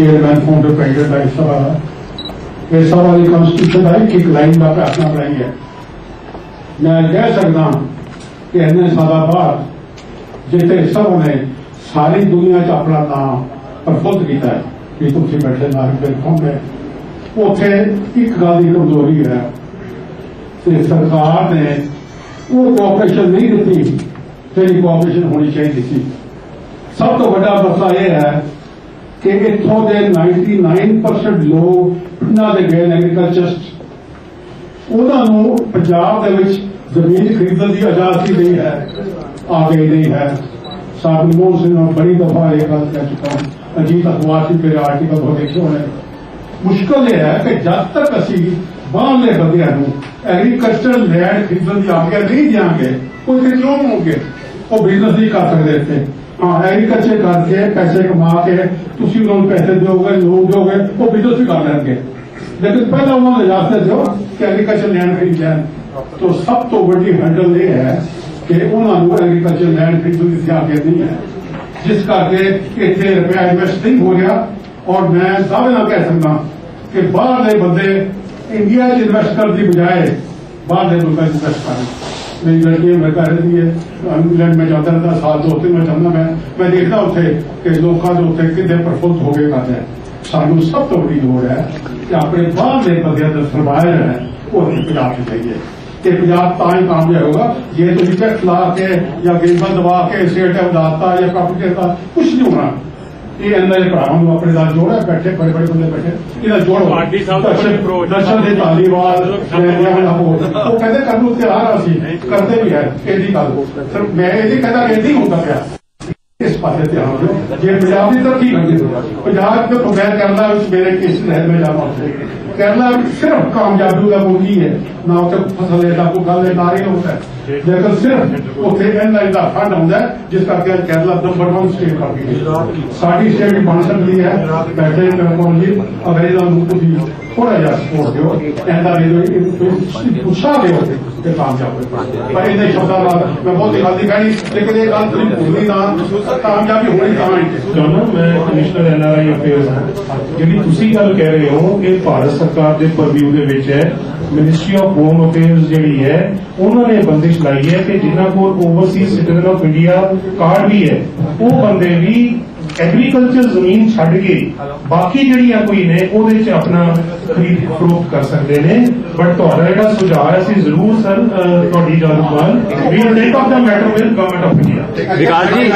Chairman founder president ਦਾ ਹਿੱਸਾ ਵਾਲਾ ਇਹ ਸਭਾ ਦੀ ਕਨਸਟੀਟਿਊਸ਼ਨ ਦਾ ਇੱਕ ਇੱਕ ਲਾਈਨ ਦਾ ਪ੍ਰਾਰਥਨਾ ਬਣਾਈ ਹੈ ਮੈਂ ਕਹਿ ਸਕਦਾ ਕਿ ਇੰਨੇ ਸਾਲਾਂ ਬਾਅਦ ਜਿੱਥੇ ਸਭ ਨੇ ਸਾਰੀ ਦੁਨੀਆ 'ਚ ਆਪਣਾ ਨਾਮ ਪ੍ਰਫੁੱਲਤ ਕੀਤਾ ਹੈ ਕਿ ਤੁਸੀਂ ਬੈਠੇ ਨਾਲ ਬਿਲਕੁਲ ਹੈ ਉੱਥੇ ਇੱਕ ਗੱਲ ਦੀ ਕਮਜ਼ੋਰੀ ਹੈ ਤੇ ਸਰਕਾਰ ਨੇ ਉਹ ਕੋਆਪਰੇਸ਼ਨ ਨਹੀਂ ਦਿੱਤੀ ਜਿਹੜੀ ਕੋਆਪਰੇਸ਼ਨ ਹੋਣੀ ਚਾਹੀਦੀ ਸੀ ਸਭ ਤੋਂ ਵੱਡਾ ਮਸਲਾ ਇਹ ਹੈ ਕਿ ਇੱਥੋਂ ਦੇ 99% ਲੋਕ ਪਿੰਡਾਂ ਦੇ ਗਏ ਐਗਰੀਕਲਚਰਸਟ ਉਹਨਾਂ ਨੂੰ ਪੰਜਾਬ ਦੇ ਵਿੱਚ ਜ਼ਮੀਨ ਖਰੀਦਣ ਦੀ ਆਜ਼ਾਦੀ ਨਹੀਂ ਹੈ, ਆ ਗਈ ਨਹੀਂ ਹੈ। ਸਾਬੀ ਮੋਹਨ ਸਿੰਘ ਨੇ ਬੜੀ ਦਫਾ ਇਹ ਗੱਲ ਕਹਿ ਚੁੱਕਾ ਹਾਂ। ਅਜੀਤ ਅਖਬਾਰ ਦੀ ਮੇਰੇ ਆਰਟੀਕਲ ਹੋ ਦੇਖੇ ਹੋਣੇ। ਮੁਸ਼ਕਲ ਇਹ ਹੈ ਕਿ ਜਦ ਤੱਕ ਅਸੀਂ ਬਾਹਰਲੇ ਬੰਦਿਆਂ ਨੂੰ ਐਗਰੀਕਲਚਰਲ ਲੈਂਡ ਖਰੀਦਣ ਦੀ ਆਗਿਆ ਨਹੀਂ ਦਿਆਂਗੇ, ਉਹ ਇੱਥੇ ਕਿਉਂ ਹੋਣਗੇ? ਉਹ ਬਿਜ਼ਨਸ ਨਹੀਂ ਕਰ ਸਕਦੇ ਇੱਥੇ। ਐਗਰੀਕਲਚਰ ਕਰਕੇ, ਪੈਸੇ ਕਮਾ ਕੇ ਤੁਸੀਂ ਉਹਨਾਂ ਨੂੰ ਪੈਸੇ ਦਿਓਗੇ, ਲੋਨ ਦਿਓਗੇ, ਉਹ ਬਿਜ਼ਨਸ ਵੀ ਕਰ ਲੈਣਗੇ। ਲੇਕਿਨ ਪਹਿਲਾਂ ਉਹਨਾਂ ਨੂੰ ਇਜਾਜ਼ਤ ਦਿਓ ਕਿ ਐਗਰੀਕਲਚਰ ਲੈਂਡ ਖਰੀਦ ਲੈਣ। ਤੋਂ ਸਭ ਤੋਂ ਵੱਡੀ ਹੈਂਡਲ ਇਹ ਹੈ ਕਿ ਉਹਨਾਂ ਨੂੰ ਐਗਰੀਕਲਚਰ ਲੈਂਡ ਖਰੀਦਣ ਦੀ ਆਗਿਆ ਨਹੀਂ ਹੈ। ਜਿਸ ਕਰਕੇ ਇੱਥੇ ਰੁਪਇਆ ਇਨਵੈਸਟ ਨਹੀਂ ਹੋ ਰਿਹਾ ਔਰ ਮੈਂ ਦਾਅਵੇ ਨਾਲ ਕਹਿ ਸਕਦਾ ਕਿ ਬਾਹਰਲੇ ਬੰਦੇ ਇੰਡੀਆ 'ਚ ਇਨਵੈਸਟ ਕਰਨ ਦੀ ਬਜਾਏ ਬਾਹਰਲੇ ਲੋਕਾਂ 'ਚ ਇਨਵੈਸਟ ਕਰਨ ਮੇਰੀ ਲੜਕੀ ਅਮਰੀਕਾ ਰਹਿੰਦੀ ਹੈ ਇੰਗਲੈਂਡ ਮੈਂ ਜਾਂਦਾ ਰਹਿੰਦਾ ਸਾਲ ਦੋ ਤਿੰਨ ਮੈਂ ਜਾਂਦਾ ਮੈਂ ਮੈਂ ਦੇਖਦਾ ਉੱਥੇ ਕਿ ਲੋਕਾਂ ਦੇ ਉੱਤੇ ਕਿੰਨੇ ਪ੍ਰਫੁੱਲਤ ਹੋ ਗਏ ਕਰਦੇ ਸਾਨੂੰ ਸਭ ਤੋਂ ਵੱਡੀ ਲੋੜ ਹੈ ਕਿ ਆਪਣੇ ਬਾਹਰਲੇ ਬੰਦਿਆਂ ਦਾ ਸਰਵਾਇਰ ਹੈ ਉਹ ਅਸੀਂ ਪੰਜਾਬ 'ਚ ਚਾਹੀਏ ਕਿ ਪੰਜਾਬ ਤਾਂ ਹੀ ਕਾਮਯਾਬ ਹੋਗਾ ਜੇ ਤੁਸੀਂ ਟੈਕਸ ਲਾ ਕੇ ਜਾਂ ਗਰੀਬਾਂ ਦਬਾ ਕੇ ਸਟੇਟ ਵਧਾਤਾ ਜਾਂ ਕਾਪੀ ਕਰਤਾ ਕੁਝ ਨਹੀਂ ਹੋਣਾ ਇਹ ਇਹਨਾਂ ਦੇ ਭਰਾਵਾਂ ਨੂੰ ਆਪਣੇ ਨਾਲ ਜੋੜਿਆ ਬੈਠੇ ਬੜੇ ਬੜੇ ਬੰਦੇ ਬੈਠੇ ਇਹਦਾ ਜੋੜ। ਪਾਰਟੀ ਸਾਹਿਬ ਦਾ ਦਰਸ਼ਨ approach- ਦਰਸ਼ਨ ਦੇ ਧਾਲੀਵਾਲ ਉਹ ਕਹਿੰਦੇ ਕਰਨ ਨੂੰ ਤਿਆਰ ਆ ਅਸੀਂ। ਕਰਦੇ ਵੀ ਹੈ ਇਹਦੀ ਗੱਲ। ਸਰ ਮੈਂ ਇਹਦੀ ਕਹਿੰਦਾ ਨਹੀਂ ਹੁੰਦਾ ਪਿਆ। ਇਸ ਪਾਸੇ ਧਿਆਨ ਦਿਓ। ਜੇ ਪੰਜਾਬ ਦੀ ਤਰੱਕੀ ਕਰਨੀ ਪੰਜਾਬ ਦੇ ਬਗੈਰ ਕਰਨਾ ਵਿੱਚ ਮੇਰੇ ਕੇਸ ਰਹਿ ਮੈਂ ਜਾਵਾਂ ਉੱਥੇ ਕਰਨਾ ਸਿਰਫ ਕਾਮਯਾਬੀ ਦਾ ਮੁੱਢੀ ਹੈ ਨਾ ਉੱਥੇ ਫਸਲ ਦਾ ਕੋਈ ਗੱਲ ਹੈ ਨਾ ਹੀ ਹੁੰਦਾ ਹੈ। ਲੇਕਿਨ ਸਿਰਫ ਉੱਥੇ ਇਹਨਾਂ ਦਾ ਫੰਡ ਹੁੰਦਾ ਹੈ, ਜਿਸ ਕਰਕੇ ਅੱਜ ਕੇਰਲਾ ਨੰਬਰ 1 ਸਟੇਟ ਕਰ ਗਈ ਹੈ। ਸਾਡੀ ਸਟੇਟ ਵੀ ਬਣ ਸਕਦੀ ਹੈ। ਬੈਠੇ ਕਰਮੋਨ ਜੀ ਅਗਰ ਇਹਨਾਂ ਨੂੰ ਤੁਸੀਂ ਥੋੜਾ ਜਿਹਾ ਸਪੋਰਟ ਦਿਓ। ਇਹਦਾ ਵੀ ਤੁਸੀਂ ਉਤਸ਼ਾਹ ਦਿਓ ਤੇ ਕਾਮਯਾਬ ਹੋਵੇ ਪਰ ਇਹਦੇ ਸ਼ਬਦਾਂ ਨਾਲ ਮੈਂ ਬਹੁਤ ਗੱਲ ਗੱਲ ਕਾਮਯਾਬੀ ਹੋਣੀ ਤਾਂ ਹੀ ਜਾਨਾ ਮੈਂ ਕਮਿਸ਼ਨਰ ਐਨਆਰਆਈ ਅਫੇਅਰਸ ਹਾਂ। ਜਿਹੜੀ ਤੁਸੀਂ ਗੱਲ ਕਹਿ ਰਹੇ ਹੋ ਇਹ ਭਾਰਤ ਸਰਕਾਰ ਦੇ ਪਰਵਿਊ ਦੇ ਵਿੱਚ ਹੈ। ਮਿਨਿਸਟਰੀ ਆਫ ਹੋਮ ਅਫੇਅਰਸ ਜਿਹੜੀ ਹੈ ਉਹਨਾਂ ਨੇ ਬੰਦਿਸ਼ ਲਾਈ ਹੈ ਕਿ ਜਿਨ੍ਹਾਂ ਕੋਲ overseas citizen of India card ਵੀ ਹੈ ਉਹ ਬੰਦੇ ਵੀ ਐਗਰੀਕਲਚਰ ਜ਼ਮੀਨ ਛੱਡ ਕੇ ਬਾਕੀ ਜਿਹੜੀਆਂ ਕੋਈ ਨੇ ਉਹਦੇ ਵਿੱਚ ਆਪਣਾ ਖਰੀਦ ਫਰੋਖਤ ਕਰ ਸਕਦੇ ਨੇ। ਬਟ ਤੁਹਾਡਾ ਜਿਹੜਾ ਸੁਝਾਅ ਹੈ ਅਸੀਂ ਜ਼ਰੂਰ ਸਰ ਤੁਹਾਡੀ ਜਾਣਕਾਰੀ ਵੀ take off the matter with government of India Vikas ji.